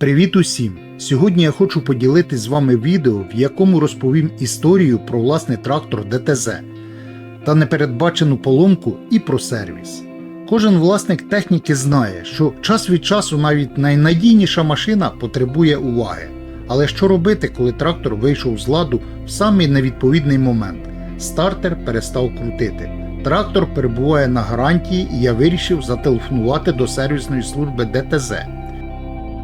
Привіт усім! Сьогодні я хочу поділитись з вами відео, в якому розповім історію про власний трактор ДТЗ та непередбачену поломку і про сервіс. Кожен власник техніки знає, що час від часу навіть найнадійніша машина потребує уваги. Але що робити, коли трактор вийшов з ладу в самий невідповідний момент? Стартер перестав крутити. Трактор перебуває на гарантії, і я вирішив зателефонувати до сервісної служби ДТЗ.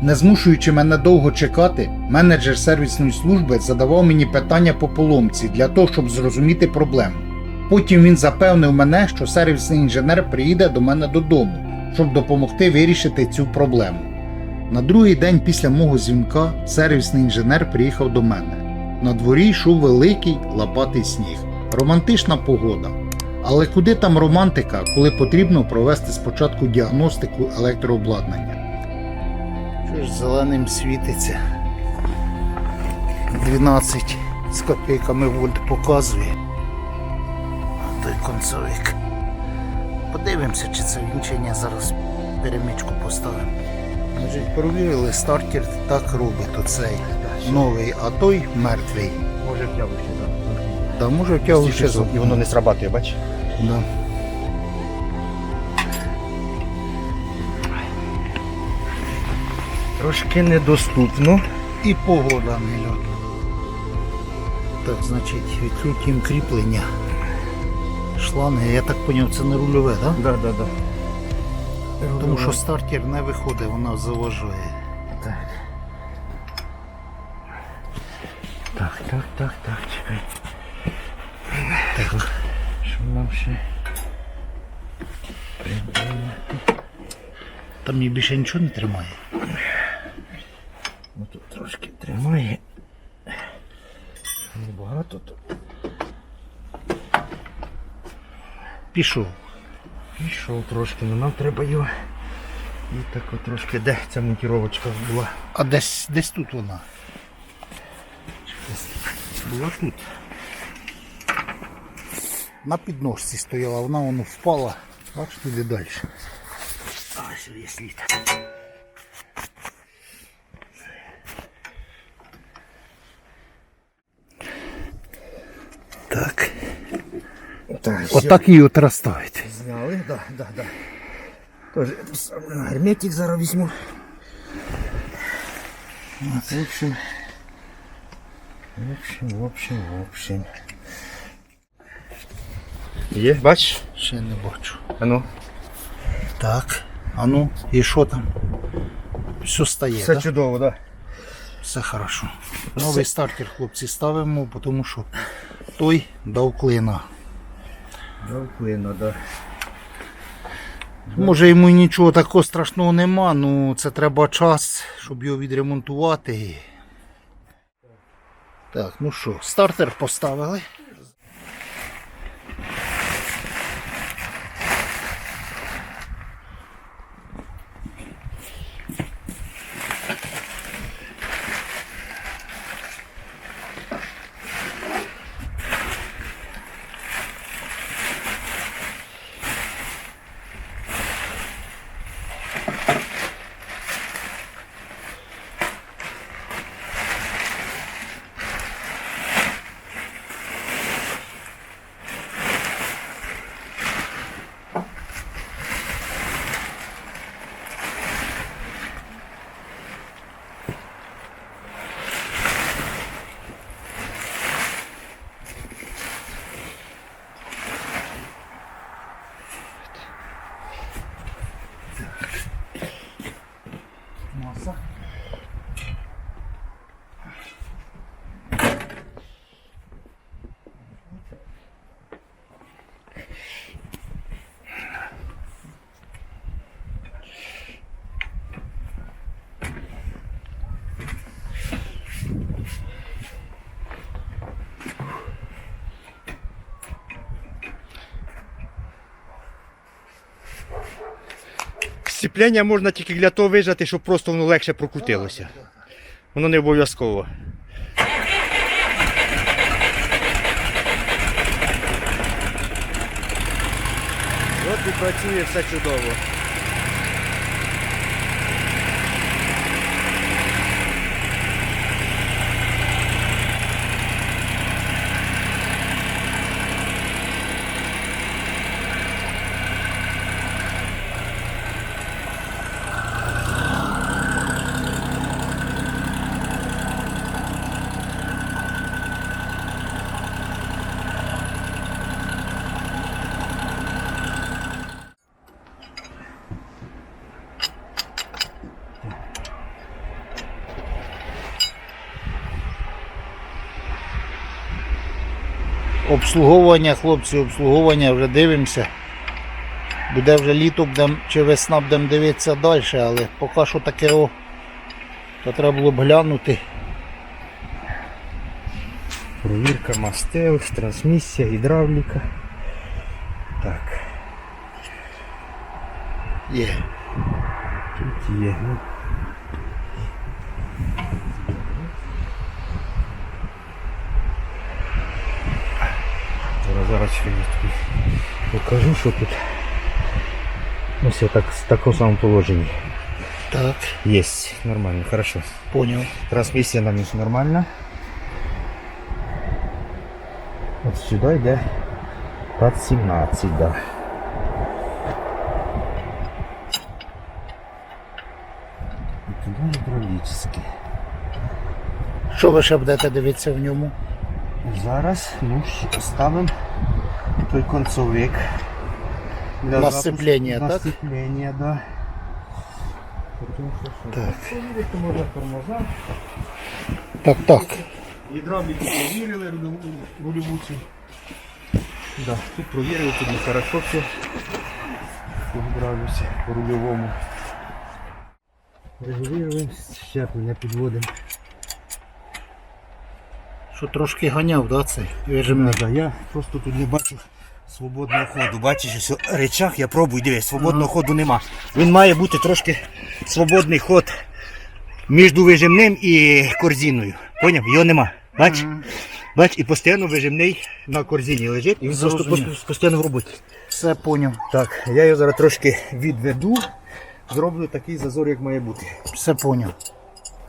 Не змушуючи мене довго чекати, менеджер сервісної служби задавав мені питання по поломці для того, щоб зрозуміти проблему. Потім він запевнив мене, що сервісний інженер приїде до мене додому, щоб допомогти вирішити цю проблему. На другий день після мого дзвінка сервісний інженер приїхав до мене. На дворі йшов великий лопатий сніг, романтична погода. Але куди там романтика, коли потрібно провести спочатку діагностику електрообладнання? Що ж зеленим світиться? 12 з копійками вольт показує. А той концовик. Подивимося, чи це він чи ні. Зараз перемичку поставимо. Значить, провірили, стартер так робить оцей новий, а той мертвий. Може втягує ще, так? Да, може втягу ще І воно не срабатує, бач? Да. Трошки недоступно. І погода не льот. Так, значить, відкрутім кріплення. Шланги, я так зрозумів, це не рульове, так? Да, да, да. Тому що стартер не виходить, вона заважає. Так. Так, так, так, так, чекай. Так, Що нам ще? придумати? там мені більше нічого не тримає. Ну тут тримає. Небагато тут. Пішов. Пішов трошки, але нам треба його. І так от трошки, де ця монтіровочка була? А десь десь тут вона. Була тут. На підножці стояла, вона воно впала. Бачиш, туди далі. А, сюди є слід. Так. Так, Отак її от розставити. Зняли, да, да, да. Тоже сам герметик зараз візьму. От, в общем. В общем, в общем, в общем. Є, бач? Ще не бачу. А ну. Так. А ну, і що там? Все стає, Все да? чудово, да. Все хорошо. Новий стартер, хлопці, ставимо, тому що той дав клина. Довклино, да. Може йому нічого такого страшного нема, але це треба час, щоб його відремонтувати. Так, ну що, стартер поставили. Сцепляння можна тільки для того вижати, щоб просто воно легше прокрутилося. Воно не обов'язково. От і працює все чудово. Обслуговування, хлопці, обслуговування, вже дивимося. Буде вже літо будем, чи весна будемо дивитися далі, але поки що таке о, то треба було б глянути. Провірка мастил, трансмісія, гідравліка. Так, Є. тут є. Ну. Зараз, зараз ще я тобі покажу, що тут. Ось я так, в такому самому положенні. Так, Есть, нормально, хорошо. поняв. Трансмиссия нам есть нормально. Вот сюда йде ТАТ 17, да. І туди гідравлічний. Що ви ще будете дивитися в ньому? Зараз ну, ще ставимо той концовик. Для На на так? сцеплення, да. Тому що, що Так. Тормоза. Так, так. Гідравліку провірили, рульову, рульову цю. Да, тут провірили, тут не хорошо все. По гідравлюці, по рульовому. Регулюємо, щеплення підводимо. Що трошки ганяв, да, цей? Не надо, я просто тут не бачу свободного ходу. Бачиш, ось речах я пробую, дивись, свободного ходу нема. Він має бути трошки свободний ход між вижимним і корзиною. Поняв? Його нема. Бач? Бач, і постійно вижимний на корзині лежить, і він просто Зрозумів. постійно в роботі. Все поняв. Так, я його зараз трошки відведу, зроблю такий зазор, як має бути. Все поняв.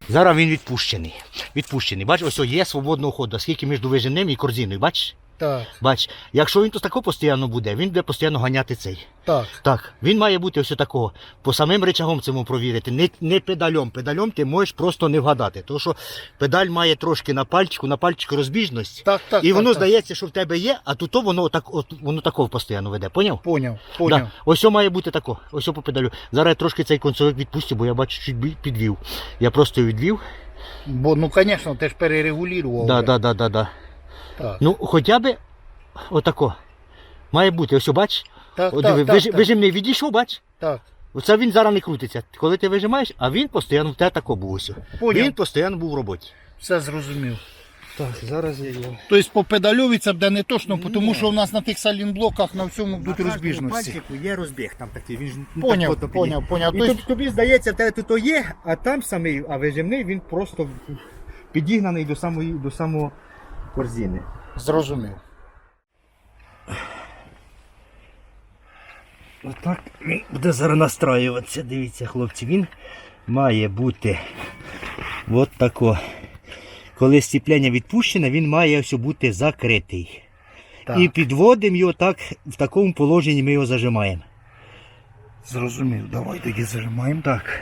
Зараз він відпущений. Відпущений. Бач, ось є свободного ходу, скільки між вижимним і корзиною, бачиш? Так, Бач, якщо він тут тако постійно буде, він буде постійно ганяти цей. так. Так, він має бути ось такого. По самим речагом цьому провірити. Не, не педальом. Педальом ти можеш просто не вгадати. Тому що педаль має трошки на пальчику, на пальчику розбіжність. Так, так. і так, воно так. здається, що в тебе є, а тут воно так, от, воно такого постійно веде. Поняв? Поняв, поняв. Да. Ось має бути тако. Ось по педалю. Зараз я трошки цей концовик відпустю, бо я бачу, чуть підвів. Я просто відвів. Бо, ну, звісно, ти ж перерегулював. Да, да, да, да, да. Так, Ну, хоча б отако. Має бути, ось бач. так, О, диви, так, виж- так, вижимний відійшов, бач. так. Оце він зараз не крутиться. Коли ти вижимаєш, а він постійно в тебе тако був ось. Поняв. Він постійно був в роботі. Все зрозумів. Так, зараз я його. Тобто по педальові це буде не точно, тому що у нас на тих салінблоках на всьому будуть розбіжності. є розбіг там такий. Він ж ну, Поняв, так от поняв, поняв. І Тобто, тобі, тобі здається, тебе тут є, а там самий, а вижимний він просто підігнаний до самої до самого корзини. зрозумів. Отак він буде зараз настраюватися. Дивіться, хлопці, він має бути от тако. Коли стіплення відпущене, він має ось бути закритий. Так, І підводимо його так, в такому положенні ми його зажимаємо. зрозумів. Давай тоді зажимаємо. Так.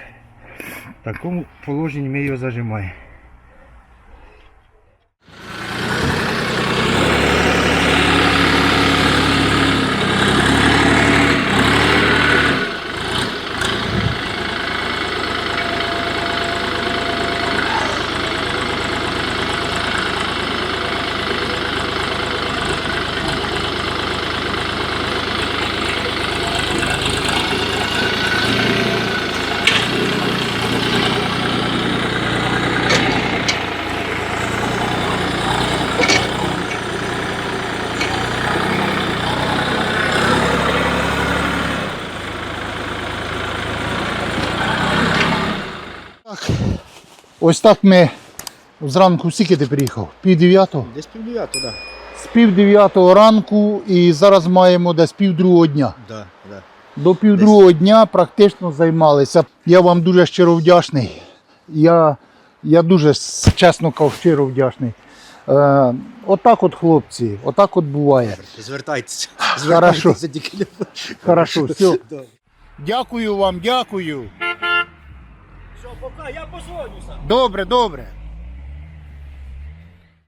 В такому положенні ми його зажимаємо. Ось так ми зранку скільки ти приїхав? Пів дев'ятого? Десь пів дев'ятого, так. З пів дев'ятого ранку і зараз маємо десь пів другого дня. Да, да. До пів другого дня практично займалися. Я вам дуже щиро вдячний. Я, я дуже чесно кажу, щиро вдячний. Е, отак от, хлопці, отак от буває. Звертайтеся. Хорошо. тільки. Хорошо, все. Дякую вам, дякую. Пока, я позвонюся. Добре, добре.